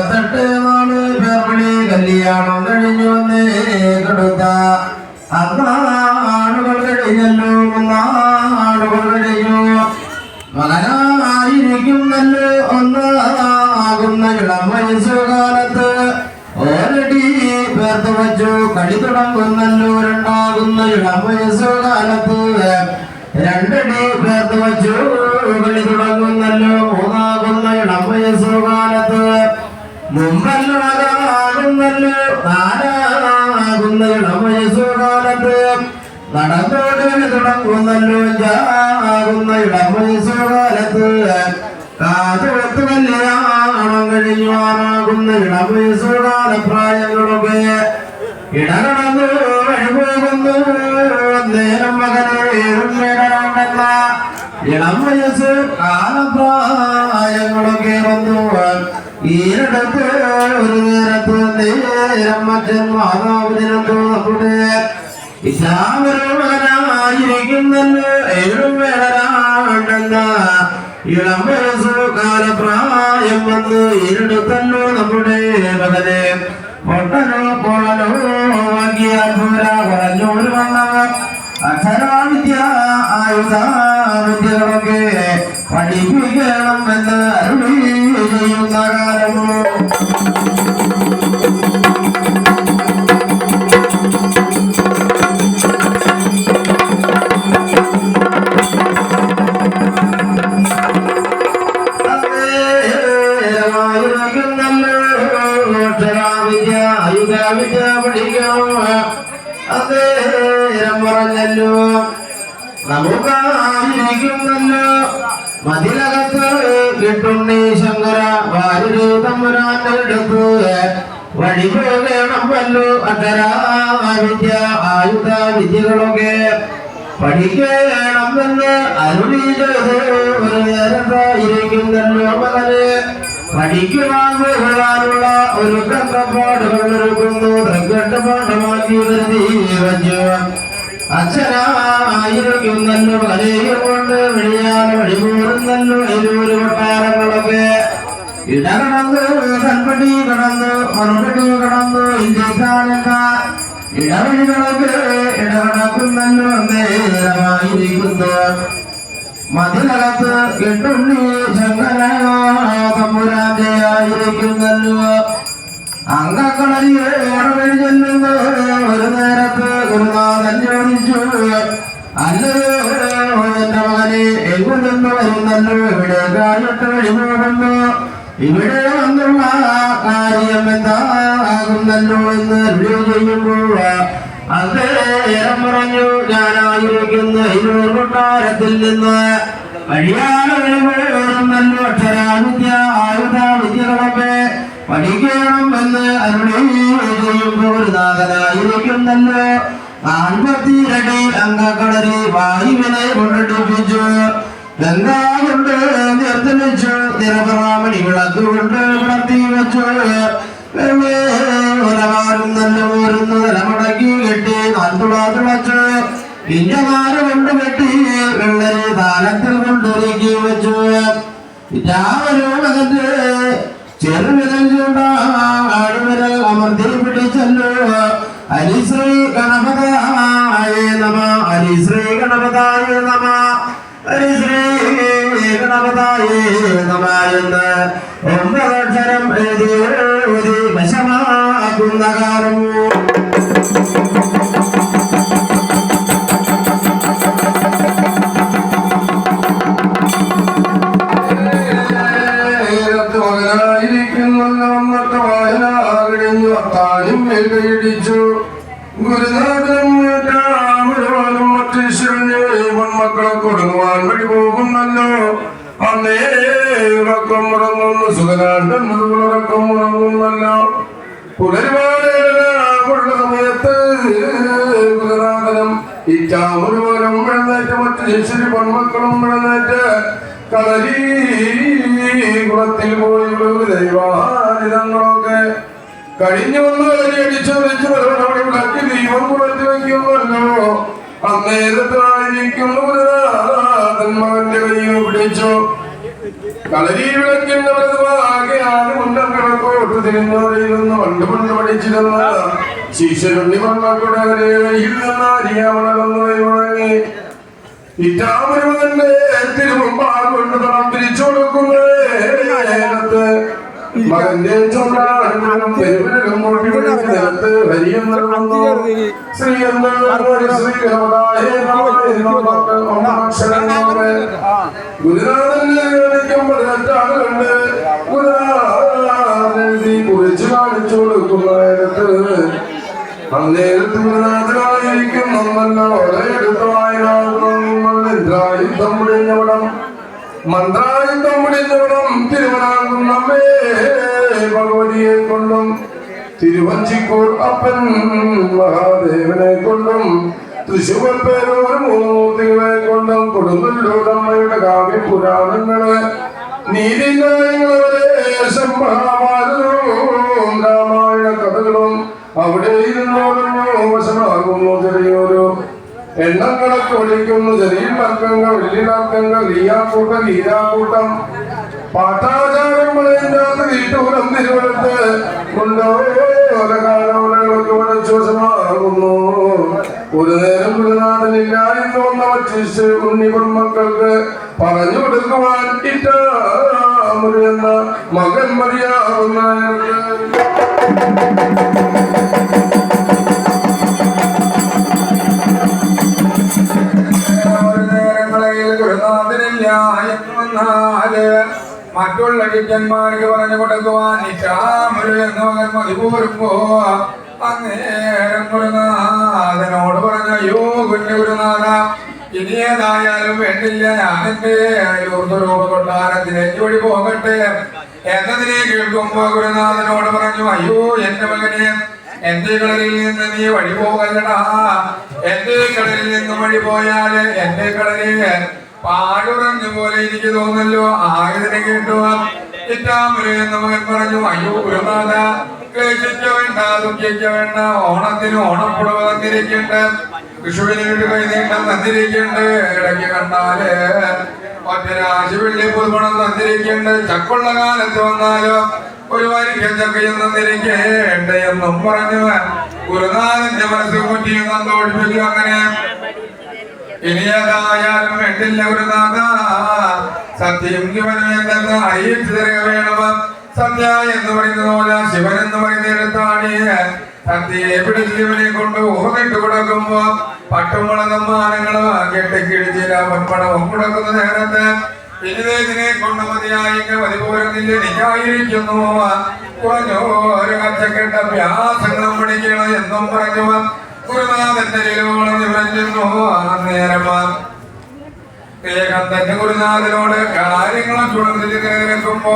ഇരുപത്തെട്ട് നാല് ഫെബ്രുവരി കല്യാണം കഴിഞ്ഞു വന്നേ കൊടുത്ത അന്നാളുകൾ കഴിഞ്ഞല്ലോ മൂന്നാളുകൾ കഴിഞ്ഞു. മകനായിരിക്കുന്നല്ലോ ഒന്നാകുന്ന ഇളം വയസ്സുകാലത്ത് ഓരടി പേർത്ത് വച്ചു. കളി തുടങ്ങുന്നല്ലോ രണ്ടാകുന്ന ഇളം വയസ്സുകാലത്ത് രണ്ടടി പേർത്ത് വച്ചു. കളി തുടങ്ങുന്നല്ലോ ഇളം വയസ്സുകാലത്ത് കാതുകൊത്ത് കല്യാണം കഴിഞ്ഞു ആറാകുന്ന പ്രായങ്ങളൊക്കെ ഇടകടന്നു വഴിപോകുന്നു നേരം മകനേറും വേടരാണ്ടെന്ന ഇളം വയസ്സ് കാലപ്രായങ്ങളൊക്കെ വന്നു ഈരടത്ത് ഒരു നേരത്ത് നേരം മറ്റൻ മാതാവിനു നമ്മുടെ ഇസ്ലാമൊരു മകനായിരിക്കുന്നല്ലോ ഏഴും വേടരാണ്ടെന്ന ഇളം വയസ്സ് കാലപ്രായം വന്ന് ഈരിടത്തല്ലോ നമ്മുടെ മകനെ. പൊട്ടനോ പൊളനോ വാങ്ങിയാൽ പോരാ കുറഞ്ഞോര് വന്നവർ അക്ഷരാവിദ്യ ആയുധ വിദ്യകളൊക്കെ പഠിപ്പിക്കണം നമുക്കായിരിക്കുന്നല്ലോ മതിലകത്ത് കിട്ടുണ്ണി ശങ്കര വാരു തമ്പുരാന്റെ അടുത്ത് വഴി പോകണം വല്ലോ അക്ഷരാ വിദ്യ ആയുധ വിദ്യകളൊക്കെ. പഠിക്കണമെന്ന് അരുളി ചെയ്ത് ഒരു നേരത്തായിരിക്കുന്നല്ലോ മകന് പഠിക്കുവാൻ പോകാനുള്ള ഒരു കണ്ടപ്പാടുകൾ ഒരുക്കുന്നു. തൃക്കട്ട് പാഠമാക്കി വരുത്തി വച്ചു അച്ഛനായിരിക്കുന്നല്ലോ മലയും കൊണ്ട് വിളിയാതെ വഴിപോറുന്നല്ലോ ഇരുവര് കൊട്ടാരങ്ങളൊക്കെ ഇടകടന്ന് കൺപടി കടന്ന് മറുപടി കടന്ന് ഇന്ത്യക്കാരക്ക ഇടവഴികളൊക്കെ ഇടകടക്കുന്നല്ലോ നേരമായിരിക്കുന്നു മതിലകത്ത് കെട്ടുണ്ണി ശങ്കര വിളി ചെയ്യുമ്പോൾ അദ്ദേഹം പറഞ്ഞു ഞാനായിരിക്കുന്ന ഇരുവർ കൊട്ടാരത്തിൽ നിന്ന് വഴിയാതെ വരുന്നല്ലോ അക്ഷരാവിദ്യ ആയുധ വിദ്യകളൊക്കെ പഠിക്കണം എന്ന് അരുളി ചെയ്യുമ്പോൾ ഒരു നാഗനായിരിക്കുന്നല്ലോ നാൽപ്പത്തിരടി അംഗക്കളരി വായുവിനെ കൊണ്ടിടിപ്പിച്ചു ഗംഗാ കൊണ്ട് നിർത്തലിച്ചു നിരപറാമണി വിളക്കുകൊണ്ട് വെച്ചു. ഉലവാരും നല്ല പോരുന്നു നിലമുടക്കി കെട്ടി നാൽത്തുള തുളച്ചു ഇഞ്ചമാല കൊണ്ട് കെട്ടി വെള്ളരി താലത്തിൽ കൊണ്ടൊരുക്കി വെച്ചു. രാമരോഗത്ത് ചെറുവിരൽ ചൂണ്ടാടുവിരൽ അമർത്തി പിടിച്ചല്ലോ. ഹരിശ്രീ ഗണപതായ നമ ഹരിശ്രീ ഗണപതായ നമ ഹരിശ്രീ എന്ന് ഒമ്പതക്ഷരം എഴുതി എഴുതി വശമാക്കുന്ന അത്താനും മേൽകൈയിടിച്ചു ഗുരുനാഥനും മറ്റു മറ്റീശ്വരനെയും മക്കളെ കൊടുങ്ങുവാൻ വഴി പോകുന്നല്ലോ. അന്നേ ഉറക്കം ഉറങ്ങുന്നു സുഖനാണ്ടെന്നത് ഉറക്കം ഉറങ്ങുന്നല്ലോ. പുലരുവാനുള്ള സമയത്ത് ഗുരുനാഥനും ഈ മുഴുവനും എഴുന്നേറ്റ് മറ്റു ശിശുരി പെൺമക്കളും എഴുന്നേറ്റ് കളരി കുളത്തിൽ പോയി ദൈവാനിതങ്ങളൊക്കെ കഴിഞ്ഞു വന്ന് കളരി അടിച്ചു വെച്ച് അവിടെ വിളക്കി ദൈവം കുളത്തിൽ വയ്ക്കുമല്ലോ അന്നേരത്തായിരിക്കുന്നു ഗുരുനാഥൻ മകന്റെ കയ്യിൽ പിടിച്ചു. കളരി വിളക്കിന്റെ മുന്നം കിഴക്കോട്ട് തിരിഞ്ഞോടിയിരുന്ന്. പണ്ട് പണ്ട് പഠിച്ചിരുന്ന ശിഷ്യരുണ്ണി മണ്ണക്കളുടെ കരയിൽ നിന്ന് കൊടുക്കുന്നേരത്ത് മകന്റെ പെരുവിരലും ചെയ്യുന്നു ശ്രീ ഗുരുനാഥന്റെ കണ്ട് ഗുരുനാഥി കുറിച്ച് കാണിച്ചു കൊടുക്കുന്ന നേരത്ത് അന്നേരത്ത് ഗുരുനാഥനായിരിക്കും നമ്മല്ല മന്ത്രായുധം തിരുവനാകും നമ്മേ. തിരുവഞ്ചിക്കൂർ അപ്പൻ മഹാദേവനെ കൊണ്ടും തൃശൂർ പേരൂർ കൊണ്ടും കൊടുങ്ങല്ലൂരമ്മയുടെ കാവ്യ പുരാണങ്ങൾ നീതിന്യായങ്ങളെ രാമായണ കഥകളും അവിടെ ഇരുന്നോടുന്നു വശമാകുന്നു ചെറിയൊരു എണ്ണങ്ങളൊക്കെ ഒളിക്കുന്നു ചെറിയ തർക്കങ്ങൾ വലിയ തർക്കങ്ങൾ ലീലാക്കൂട്ടം ലീലാക്കൂട്ടം പാട്ടാചാരങ്ങളെന്താന്ന് വീട്ടൂരം തിരുവനത്ത് കൊണ്ടോലകാലോലകൾക്ക് വിശ്വാസമാകുന്നു ഒരു നേരം ഗുരുനാഥനില്ല എന്ന് വന്ന വച്ചിച്ച് ഉണ്ണി പെൺമക്കൾക്ക് പറഞ്ഞു കൊടുക്കുവാൻ എന്ന മകൻ മതിയാവുന്ന മറ്റുള്ള വിദ്യന്മാർക്ക് പറഞ്ഞു കൊടുക്കുവാൻ ഇറ്റാമൊരു എന്ന മകൻ മതിപോരുമ്പോ അന്നേരം ഗുരുനാഥനോട് പറഞ്ഞു അയ്യോ കുഞ്ഞു ഗുരുനാഥ ഇനി ഏതായാലും വേണ്ടില്ല. ഞാൻ എന്റെ കൊട്ടാരത്തിലേക്ക് വഴി പോകട്ടെ. എന്നതിനെ കേൾക്കുമ്പോ ഗുരുനാഥനോട് പറഞ്ഞു അയ്യോ എന്റെ മകനെ എന്റെ കടലിൽ നിന്ന് നീ വഴി പോകല്ലടാ. എന്റെ കടലിൽ നിന്ന് വഴി പോയാൽ എന്റെ കടലിൽ പാടുറഞ്ഞ പോലെ എനിക്ക് തോന്നല്ലോ. ആയതിനെ കേട്ടു ഇറ്റാമര് എന്ന് മകൻ പറഞ്ഞു അയ്യോ ഗുരുനാഥ ക്ലേശിക്ക വേണ്ട ദുഃഖിക്ക വേണ്ട ഓണത്തിന് ഓണപ്പുടവ തന്നിരിക്കുന്നുണ്ട്. വിഷുവിന് വീട് കൈ നീട്ടം തന്നിരിക്കുന്നുണ്ട്. ഇടയ്ക്ക് കണ്ടാൽ ഒറ്റ വെള്ളി പുതുമണം തന്നിരിക്കുന്നുണ്ട്. ചക്കുള്ള കാലത്ത് വന്നാലോ ഒരു വരിക്ക ചക്കയും തന്നിരിക്കേണ്ട എന്നും പറഞ്ഞു ഗുരുനാഥന്റെ മനസ്സിൽ കുറ്റിയും തന്നോടിപ്പിച്ചു അങ്ങനെ ഇനി ഏതായാലും ഒരു സത്യം ശിവനെന്ന് അറിയിച്ചു തരിക വേണം സത്യ എന്ന് പറയുന്ന പോലെ ശിവൻ എന്ന് പറയുന്ന സത്യയെ പിടിച്ച് കൊണ്ട് ഊഹമിട്ട് കൊടുക്കുമ്പോ പട്ടുമുള സമ്മാനങ്ങളും കെട്ടിക്കിഴിച്ചില്ല പൊൻപണവും കൊടുക്കുന്ന നേരത്ത് ഇതിനെ കൊണ്ട് മതിയായി മതിപോരുന്നില്ല പോരുന്നില്ല കുറഞ്ഞോ ഒരു കച്ചക്കെട്ട വ്യാസങ്ങളും പഠിക്കണം എന്നും പറഞ്ഞു ഗുരുനാഥന്റെ നിലവളം നിറഞ്ഞു നേരമാ തന്നെ ഗുരുനാഥനോട് കാര്യങ്ങളും ചുടന്നിട്ട് കേൾക്കുമ്പോ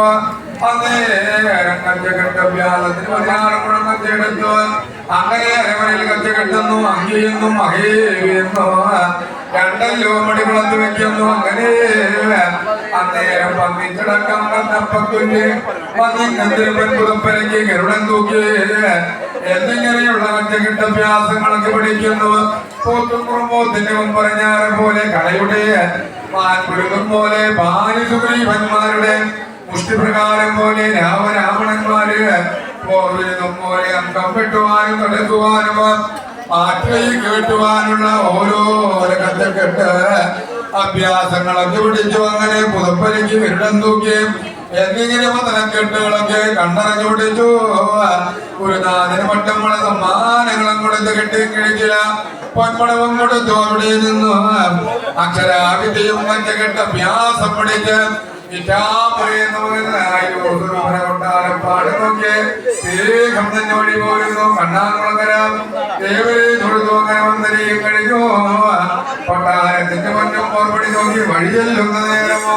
അന്നേരം കച്ച വ്യാസത്തിന് പതിനാറ് മുഴം കച്ചെടുത്തു അങ്ങനെ അരമനയിൽ കച്ചക്കെട്ടുന്നു അങ്കിയുന്നു മകയുന്നു രണ്ടല്ലോ മടികളത്ത് വെക്കുന്നു അങ്ങനെ. അന്നേരം പന്നിച്ചടക്കം വന്നപ്പക്കുഞ്ഞ് വന്നിങ്ങത്തിരുപ്പൻ പുതുപ്പരയ്ക്ക് ഗരുടൻ തൂക്കി. എന്നിങ്ങനെയുള്ള കച്ചക്കെട്ട വ്യാസങ്ങളൊക്കെ പഠിക്കുന്നു പോത്തും കുറുമ്പോത്തിന്റെ മുമ്പറഞ്ഞാറെ പോലെ കടയുടെ മാൻപുരുകം പോലെ ബാലിസുഗ്രീവന്മാരുടെ മുഷ്ടിപ്രകാരം പോലെ രാമരാവണന്മാര് പോർവിനും പോലെ അംഗം വെട്ടുവാനും നടക്കുവാനും ആറ്റയിൽ കേട്ടുവാനുള്ള ഓരോ കച്ചക്കെട്ട് അഭ്യാസങ്ങളൊക്കെ പിടിച്ചു അങ്ങനെ പുതപ്പലിക്ക് വിരടം തൂക്കി എന്നിങ്ങനെ മതനക്കെട്ടുകളൊക്കെ കണ്ടറിഞ്ഞു പിടിച്ചു. ഗുരുനാഥന് പട്ടമ്മളെ സമ്മാനങ്ങളും കൊടുത്ത് കെട്ടി കഴിക്കില്ല പൊന്മണവും കൊടുത്തു അവിടെ നിന്നു. അക്ഷരാവിദ്യയും കെട്ട വ്യാസം പിടിച്ച് കണ്ണാകുളങ്ങര ദേവരെ മറ്റും ഓർമ്മടി നോക്കി വഴിയല്ലുന്ന നേരമോ?